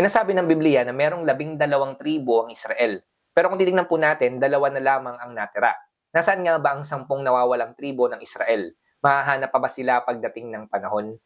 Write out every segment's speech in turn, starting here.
Sinasabi ng Biblia na merong labing dalawang tribo ang Israel. Pero kung titingnan po natin, dalawa na lamang ang natira. Nasaan nga ba ang sampung nawawalang tribo ng Israel? Mahahanap pa ba sila pagdating ng panahon?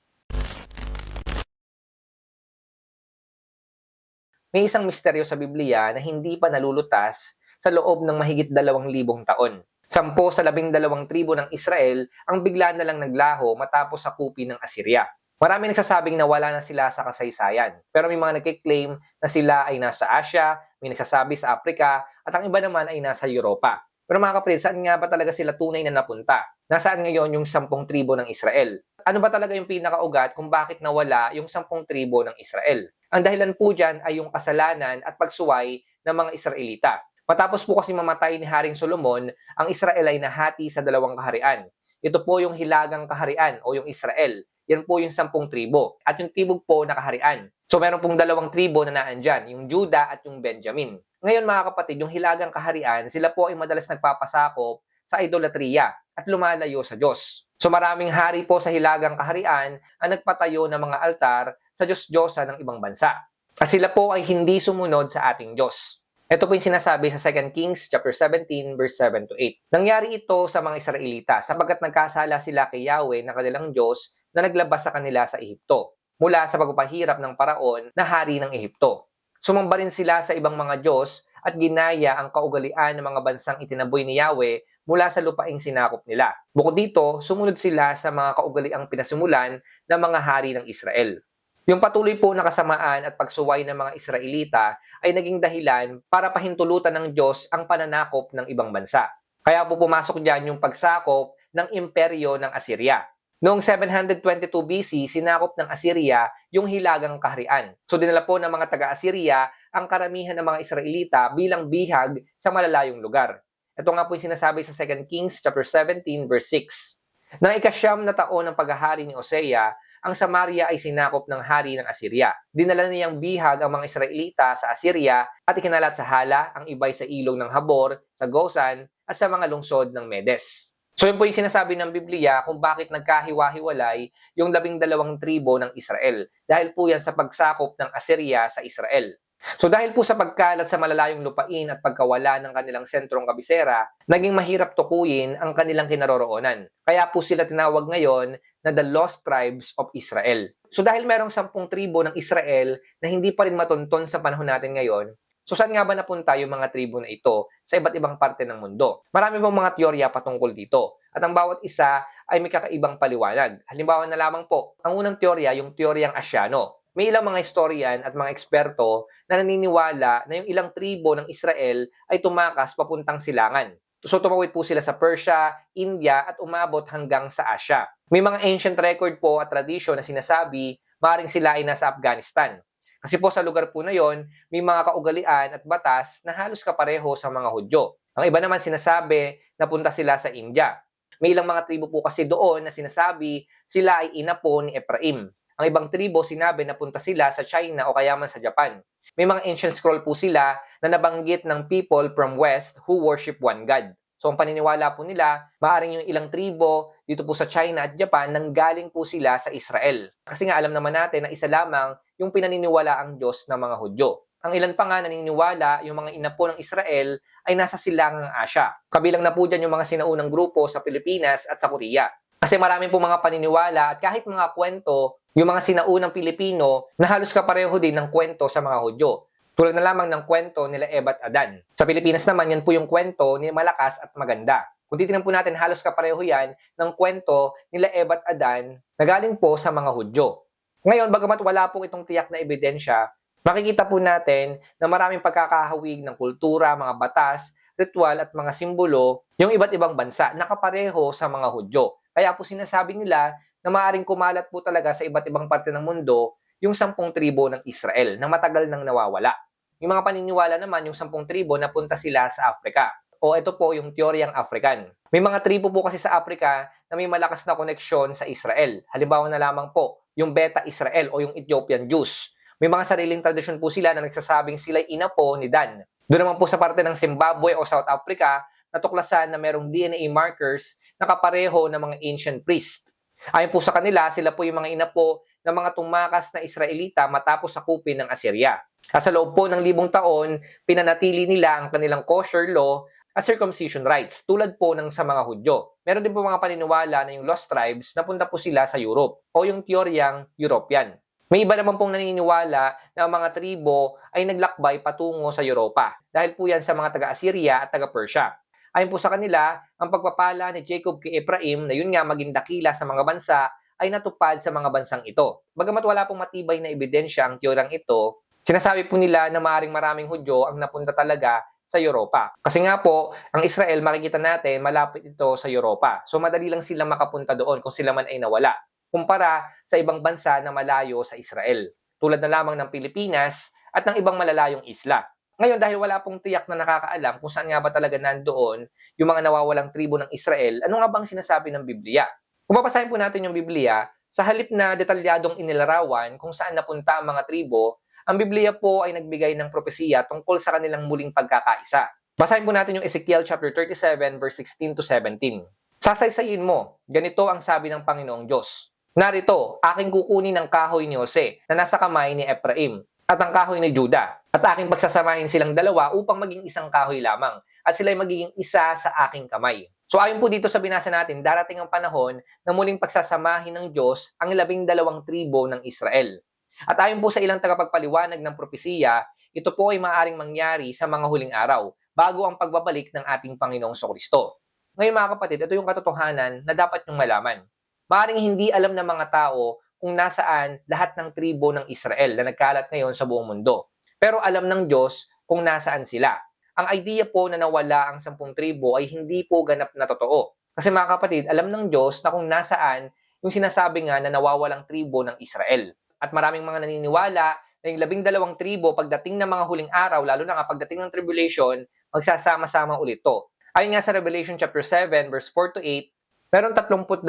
May isang misteryo sa Biblia na hindi pa nalulutas sa loob ng mahigit dalawang libong taon. Sampo sa labing dalawang tribo ng Israel ang bigla na lang naglaho matapos sakupi ng Assyria. Marami nagsasabing na wala na sila sa kasaysayan. Pero may mga nagkiklaim na sila ay nasa Asia, may nagsasabi sa Africa, at ang iba naman ay nasa Europa. Pero mga kapatid, saan nga ba talaga sila tunay na napunta? Nasaan ngayon yung sampung tribo ng Israel? Ano ba talaga yung pinakaugat kung bakit nawala yung sampung tribo ng Israel? Ang dahilan po dyan ay yung kasalanan at pagsuway ng mga Israelita. Matapos po kasi mamatay ni Haring Solomon, ang Israel ay nahati sa dalawang kaharian. Ito po yung hilagang kaharian o yung Israel. Yan po yung sampung tribo. At yung tibog po na kaharian. So meron pong dalawang tribo na naandyan, yung Judah at yung Benjamin. Ngayon mga kapatid, yung hilagang kaharian, sila po ay madalas nagpapasakop sa idolatriya at lumalayo sa Diyos. So maraming hari po sa hilagang kaharian ang nagpatayo ng mga altar sa Diyos-Diyosa ng ibang bansa. At sila po ay hindi sumunod sa ating Diyos. Ito po yung sinasabi sa 2 Kings chapter 17 verse 7 to 8. Nangyari ito sa mga Israelita sapagkat nagkasala sila kay Yahweh na kanilang Diyos na naglabas sa kanila sa Ehipto mula sa pagpapahirap ng paraon na hari ng Ehipto. Sumamba rin sila sa ibang mga Diyos at ginaya ang kaugalian ng mga bansang itinaboy ni Yahweh mula sa lupaing sinakop nila. Bukod dito, sumunod sila sa mga kaugaliang pinasimulan ng mga hari ng Israel. Yung patuloy po na kasamaan at pagsuway ng mga Israelita ay naging dahilan para pahintulutan ng Diyos ang pananakop ng ibang bansa. Kaya po pumasok diyan yung pagsakop ng imperyo ng Assyria. Noong 722 BC, sinakop ng Assyria yung hilagang kaharian. So dinala po ng mga taga-Assyria ang karamihan ng mga Israelita bilang bihag sa malalayong lugar. Ito nga po yung sinasabi sa 2 Kings chapter 17 verse 6. Nang ikasyam na taon ng paghahari ni Osea, ang Samaria ay sinakop ng hari ng Assyria. Dinala niyang bihag ang mga Israelita sa Assyria at ikinalat sa Hala, ang ibay sa ilog ng Habor, sa Gosan, at sa mga lungsod ng Medes. So yun po yung sinasabi ng Biblia kung bakit nagkahiwa-hiwalay yung labing dalawang tribo ng Israel. Dahil po yan sa pagsakop ng Assyria sa Israel. So dahil po sa pagkalat sa malalayong lupain at pagkawala ng kanilang sentrong kabisera, naging mahirap tukuyin ang kanilang kinaroroonan. Kaya po sila tinawag ngayon na the lost tribes of Israel. So dahil merong sampung tribo ng Israel na hindi pa rin matunton sa panahon natin ngayon, so saan nga ba napunta yung mga tribo na ito sa iba't ibang parte ng mundo? Marami pong mga teorya patungkol dito. At ang bawat isa ay may kakaibang paliwanag. Halimbawa na lamang po, ang unang teorya, yung teoryang Asyano. May ilang mga historian at mga eksperto na naniniwala na yung ilang tribo ng Israel ay tumakas papuntang silangan. So tumawid po sila sa Persia, India at umabot hanggang sa Asia. May mga ancient record po at tradisyon na sinasabi maring sila ay nasa Afghanistan. Kasi po sa lugar po na yon, may mga kaugalian at batas na halos kapareho sa mga Hudyo. Ang iba naman sinasabi na punta sila sa India. May ilang mga tribo po kasi doon na sinasabi sila ay inapo ni Ephraim. Ang ibang tribo sinabi na punta sila sa China o kaya man sa Japan. May mga ancient scroll po sila na nabanggit ng people from west who worship one God. So ang paniniwala po nila, maaring yung ilang tribo dito po sa China at Japan nanggaling po sila sa Israel. Kasi nga alam naman natin na isa lamang yung pinaniniwala ang Diyos ng mga Hudyo. Ang ilan pa nga naniniwala yung mga inapo ng Israel ay nasa silangang Asya. Kabilang na po dyan yung mga sinaunang grupo sa Pilipinas at sa Korea. Kasi marami po mga paniniwala at kahit mga kwento, yung mga sinaunang Pilipino na halos kapareho din ng kwento sa mga Hudyo. Tulad na lamang ng kwento nila Eva at Adan. Sa Pilipinas naman, yan po yung kwento ni Malakas at Maganda. Kung titignan po natin, halos kapareho yan ng kwento nila Eva at Adan na galing po sa mga Hudyo. Ngayon, bagamat wala pong itong tiyak na ebidensya, makikita po natin na maraming pagkakahawig ng kultura, mga batas, ritual at mga simbolo yung iba't ibang bansa na kapareho sa mga Hudyo. Kaya po sinasabi nila na maaaring kumalat po talaga sa iba't ibang parte ng mundo yung sampung tribo ng Israel na matagal nang nawawala. Yung mga paniniwala naman, yung sampung tribo napunta sila sa Africa. O ito po yung teoryang African. May mga tribo po kasi sa Africa na may malakas na koneksyon sa Israel. Halimbawa na lamang po, yung Beta Israel o yung Ethiopian Jews. May mga sariling tradisyon po sila na nagsasabing sila'y ina po ni Dan. Doon naman po sa parte ng Zimbabwe o South Africa, natuklasan na merong DNA markers na kapareho ng mga ancient priest. Ayon po sa kanila, sila po yung mga ina po ng mga tumakas na Israelita matapos sakupin ng Assyria. At sa loob po ng libong taon, pinanatili nila ang kanilang kosher law at circumcision rites tulad po ng sa mga Hudyo. Meron din po mga paniniwala na yung lost tribes napunta po sila sa Europe o yung teoryang European. May iba naman pong naniniwala na ang mga tribo ay naglakbay patungo sa Europa dahil po yan sa mga taga-Assyria at taga-Persia. Ayon po sa kanila, ang pagpapala ni Jacob kay Ephraim na yun nga maging dakila sa mga bansa ay natupad sa mga bansang ito. Bagamat wala pong matibay na ebidensya ang teoryang ito, sinasabi po nila na maaring maraming Hudyo ang napunta talaga sa Europa. Kasi nga po, ang Israel, makikita natin, malapit ito sa Europa. So madali lang sila makapunta doon kung sila man ay nawala. Kumpara sa ibang bansa na malayo sa Israel. Tulad na lamang ng Pilipinas at ng ibang malalayong isla. Ngayon, dahil wala pong tiyak na nakakaalam kung saan nga ba talaga nandoon yung mga nawawalang tribo ng Israel, ano nga bang sinasabi ng Biblia? Kung babasahin po natin yung Biblia, sa halip na detalyadong inilarawan kung saan napunta ang mga tribo, ang Biblia po ay nagbigay ng propesiya tungkol sa kanilang muling pagkakaisa. Basahin po natin yung Ezekiel chapter 37 verse 16 to 17. Sasaysayin mo, ganito ang sabi ng Panginoong Diyos. Narito, aking kukunin ang kahoy ni Jose na nasa kamay ni Ephraim at ang kahoy ni Juda at aking pagsasamahin silang dalawa upang maging isang kahoy lamang at sila'y magiging isa sa aking kamay. So ayon po dito sa binasa natin, darating ang panahon na muling pagsasamahin ng Diyos ang labing dalawang tribo ng Israel. At ayon po sa ilang tagapagpaliwanag ng propesiya, ito po ay maaring mangyari sa mga huling araw bago ang pagbabalik ng ating Panginoong Kristo. Ngayon mga kapatid, ito yung katotohanan na dapat nyong malaman. Maaring hindi alam ng mga tao kung nasaan lahat ng tribo ng Israel na nagkalat ngayon sa buong mundo. Pero alam ng Diyos kung nasaan sila. Ang idea po na nawala ang sampung tribo ay hindi po ganap na totoo. Kasi mga kapatid, alam ng Diyos na kung nasaan yung sinasabi nga na nawawalang tribo ng Israel. At maraming mga naniniwala na yung labing dalawang tribo pagdating ng mga huling araw, lalo na nga pagdating ng tribulation, magsasama-sama ulit to. Ayon nga sa Revelation chapter 7 verse 4 to 8, meron 32,000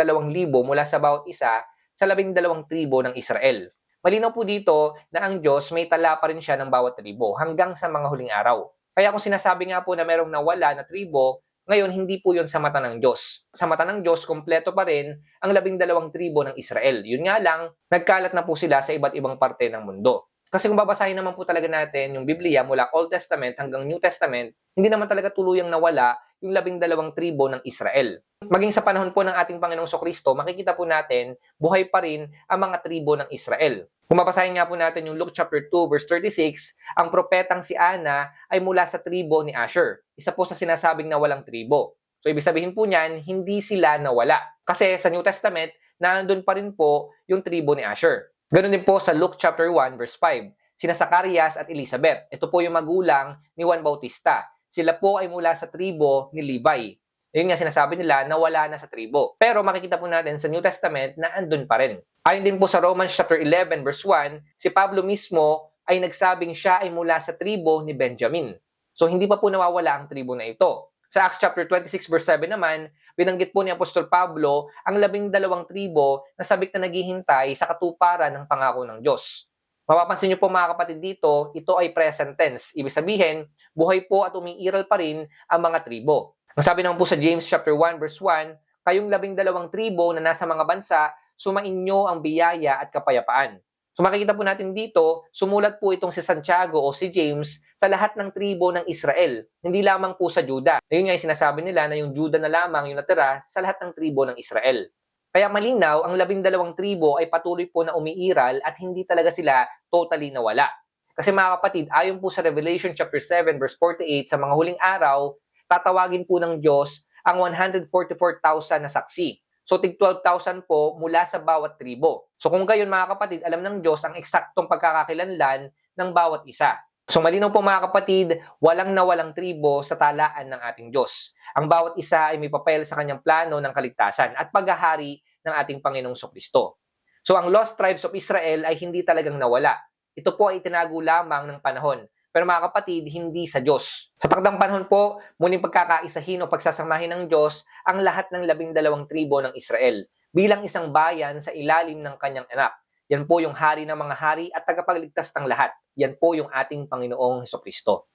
mula sa bawat isa sa labing dalawang tribo ng Israel. Malinaw po dito na ang Diyos may tala pa rin siya ng bawat tribo hanggang sa mga huling araw. Kaya kung sinasabi nga po na merong nawala na tribo, ngayon hindi po yun sa mata ng Diyos. Sa mata ng Diyos, kompleto pa rin ang labing dalawang tribo ng Israel. Yun nga lang, nagkalat na po sila sa iba't ibang parte ng mundo. Kasi kung babasahin naman po talaga natin yung Biblia mula Old Testament hanggang New Testament, hindi naman talaga tuluyang nawala yung labing dalawang tribo ng Israel. Maging sa panahon po ng ating Panginoong Kristo, makikita po natin buhay pa rin ang mga tribo ng Israel. Kung mapasahin nga po natin yung Luke chapter 2 verse 36, ang propetang si Ana ay mula sa tribo ni Asher. Isa po sa sinasabing na walang tribo. So ibig sabihin po niyan, hindi sila nawala. Kasi sa New Testament, nandun pa rin po yung tribo ni Asher. Ganon din po sa Luke chapter 1 verse 5. Sina Zacarias at Elizabeth. Ito po yung magulang ni Juan Bautista. Sila po ay mula sa tribo ni Levi. Yun nga sinasabi nila na wala na sa tribo. Pero makikita po natin sa New Testament na andun pa rin. Ayon din po sa Romans chapter 11 verse 1, si Pablo mismo ay nagsabing siya ay mula sa tribo ni Benjamin. So hindi pa po nawawala ang tribo na ito. Sa Acts chapter 26 verse 7 naman, binanggit po ni Apostol Pablo ang labing dalawang tribo na sabik na naghihintay sa katuparan ng pangako ng Diyos. Mapapansin niyo po mga kapatid dito, ito ay present tense. Ibig sabihin, buhay po at umiiral pa rin ang mga tribo. Ang sabi naman po sa James chapter 1 verse 1, kayong labing dalawang tribo na nasa mga bansa sumainyo ang biyaya at kapayapaan. So makikita po natin dito, sumulat po itong si Santiago o si James sa lahat ng tribo ng Israel, hindi lamang po sa Juda. Ayun nga yung sinasabi nila na yung Juda na lamang yung natira sa lahat ng tribo ng Israel. Kaya malinaw, ang labing dalawang tribo ay patuloy po na umiiral at hindi talaga sila totally nawala. Kasi mga kapatid, ayon po sa Revelation chapter 7 verse 48, sa mga huling araw, tatawagin po ng Diyos ang 144,000 na saksi. So, tig 12,000 po mula sa bawat tribo. So, kung gayon mga kapatid, alam ng Diyos ang eksaktong pagkakakilanlan ng bawat isa. So, malinaw po mga kapatid, walang nawalang tribo sa talaan ng ating Diyos. Ang bawat isa ay may papel sa kanyang plano ng kaligtasan at paghahari ng ating Panginoong Kristo. So, ang lost tribes of Israel ay hindi talagang nawala. Ito po ay tinago lamang ng panahon. Pero mga kapatid, hindi sa Diyos. Sa takdang panahon po, muling pagkakaisahin o pagsasamahin ng Diyos ang lahat ng labing dalawang tribo ng Israel bilang isang bayan sa ilalim ng kanyang anak. Yan po yung hari ng mga hari at tagapagligtas ng lahat. Yan po yung ating Panginoong Heso Kristo.